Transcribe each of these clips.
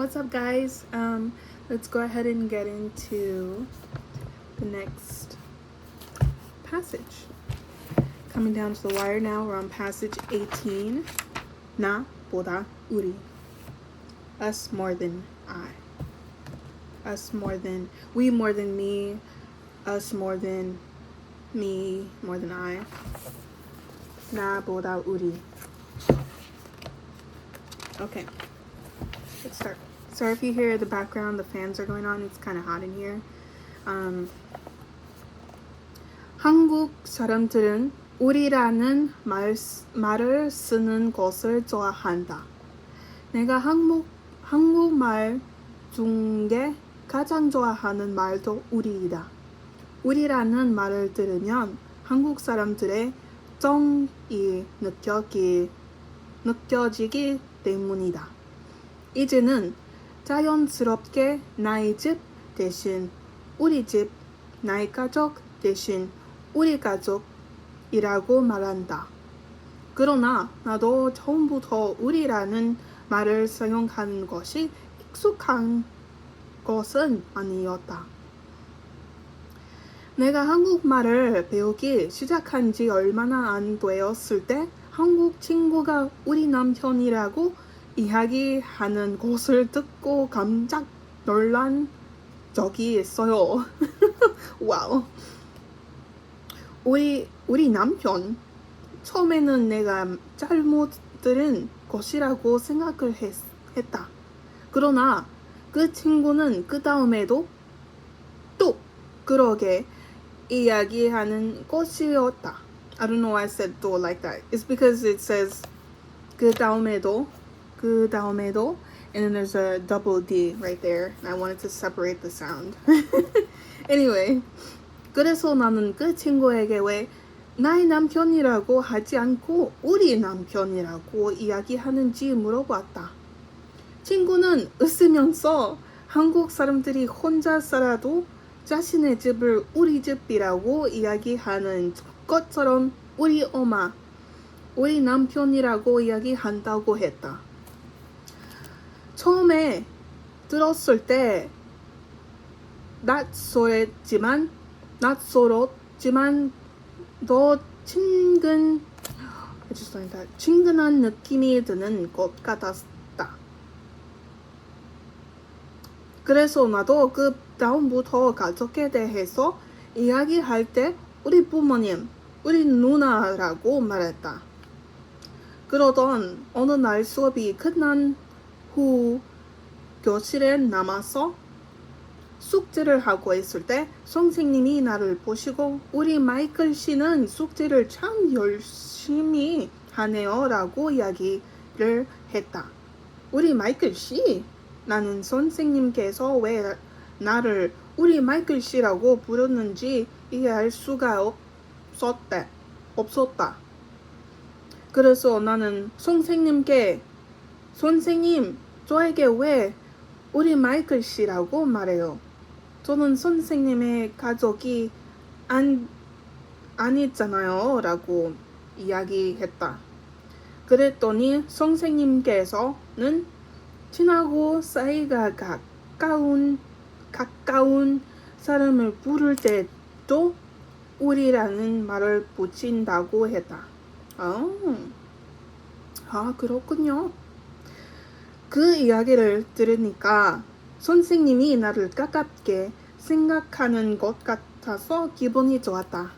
what's up guys? Um, let's go ahead and get into the next passage. Coming down to the wire now we're on passage 18 na boda uri. Us more than i. Us more than we more than me. Us more than me more than i. Na boda uri. Okay Let's start. Sorry if you hear the background, the fans are going on. It's kind of hot in here. Um, 한국 사람들은 우리라는 말, 말을 쓰는 것을 좋아한다. 내가 한국, 한국말 중에 가장 좋아하는 말도 우리이다. 우리라는 말을 들으면 한국 사람들의 정이 느껴지기 때문이다. 이제는 자연스럽게 나의 집 대신 우리 집, 나의 가족 대신 우리 가족이라고 말한다. 그러나 나도 처음부터 우리라는 말을 사용하는 것이 익숙한 것은 아니었다. 내가 한국말을 배우기 시작한 지 얼마나 안 되었을 때 한국 친구가 우리 남편이라고 이야기하는 것을 듣고 깜짝 놀란 적이 있어요. 와우. 우리 우리 남편 처음에는 내가 잘못 들은 것이라고 생각을 했, 했다. 그러나 그 친구는 그 다음에도 또 그러게 이야기하는 것이었다. I don't know why I said 또 like that. It's because it says 그 다음에도 그 다음에도 and then there's a double D right there. I wanted to separate the sound. anyway, 그래서 나는 그 친구에게 왜 나의 남편이라고 하지 않고 우리 남편이라고 이야기하는지 물어봤다. 친구는 웃으면서 한국 사람들이 혼자 살아도 자신의 집을 우리 집이라고 이야기하는 것처럼 우리 엄마, 우리 남편이라고 이야기한다고 했다. 처음에 들었을 때 낯설었지만 낯설었지만 더 친근 like that. 친근한 느낌이 드는 것 같았다. 그래서 나도 그 다음부터 가족에 대해서 이야기할 때 우리 부모님, 우리 누나라고 말했다. 그러던 어느 날 수업이 끝난 후 교실에 남아서 숙제를 하고 있을 때 선생님이 나를 보시고 우리 마이클 씨는 숙제를 참 열심히 하네요 라고 이야기를 했다. 우리 마이클 씨? 나는 선생님께서 왜 나를 우리 마이클 씨라고 부르는지 이해할 수가 없었다. 없었다. 그래서 나는 선생님께 선생님 저에게 왜 우리 마이클 씨라고 말해요. 저는 선생님의 가족이 안, 아니잖아요. 라고 이야기했다. 그랬더니 선생님께서는 친하고 사이가 가까운, 가까운 사람을 부를 때도 우리라는 말을 붙인다고 했다. 아, 아 그렇군요. 그 이야기를 들으니까 선생님이 나를 가깝게 생각하는 것 같아서 기분이 좋았다.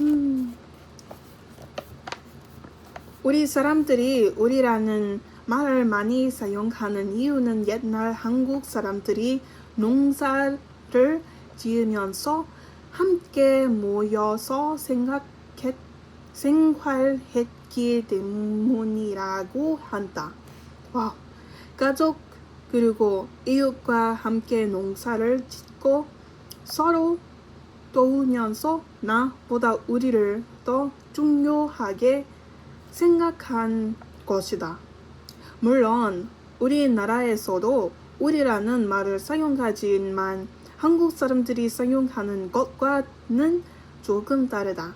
음. 우리 사람들이 우리라는 말을 많이 사용하는 이유는 옛날 한국 사람들이 농사를 지으면서 함께 모여서 생각했, 생활했기 때문이라고 한다. 와, 가족 그리고 이웃과 함께 농사를 짓고 서로 도우면서 나보다 우리를 더 중요하게 생각한 것이다. 물론 우리나라에서도 우리라는 말을 사용하지만 한국 사람들이 사용하는 것과는 조금 다르다.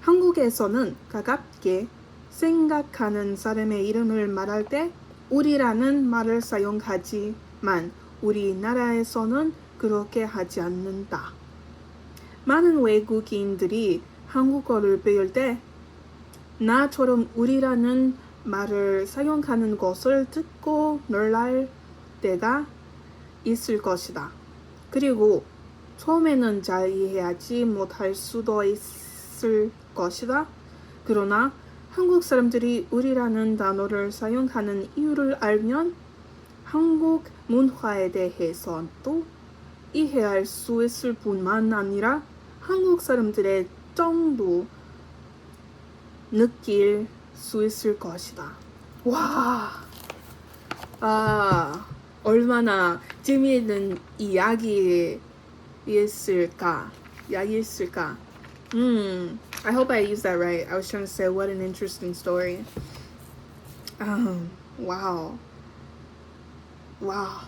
한국에서는 가깝게 생각하는 사람의 이름을 말할 때 우리라는 말을 사용하지만 우리나라에서는 그렇게 하지 않는다. 많은 외국인들이 한국어를 배울 때 나처럼 우리라는 말을 사용하는 것을 듣고 놀랄 때가 있을 것이다. 그리고 처음에는 잘 이해하지 못할 수도 있을 것이다. 그러나 한국 사람들이 우리라는 단어를 사용하는 이유를 알면 한국 문화에 대해서 또 이해할 수 있을 뿐만 아니라 한국 사람들의 정도 느낄 수 있을 것이다. 와, 아, 얼마나 재미있는 이야기였을까? 이야기였을까? Hmm. I hope I used that right. I was trying to say what an interesting story. Um, wow. Wow.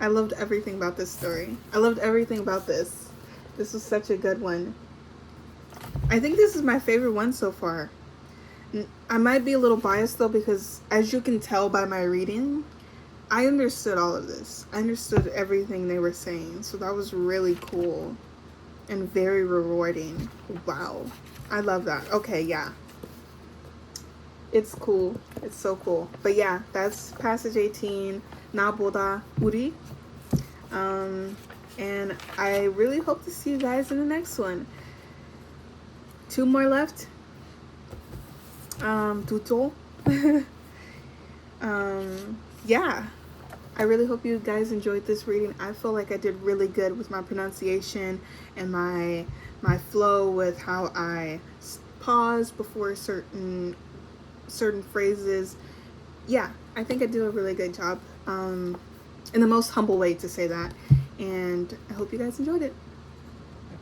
I loved everything about this story. I loved everything about this. This was such a good one. I think this is my favorite one so far. I might be a little biased though because as you can tell by my reading, I understood all of this. I understood everything they were saying. So that was really cool and very rewarding. Wow. I love that. Okay, yeah. It's cool. It's so cool. But yeah, that's passage 18, Naboda Uri. Um, and I really hope to see you guys in the next one. Two more left. Um, tuto. um, yeah. I really hope you guys enjoyed this reading. I feel like I did really good with my pronunciation and my my flow with how I pause before certain certain phrases. Yeah, I think I do a really good job. Um, in the most humble way to say that. And I hope you guys enjoyed it.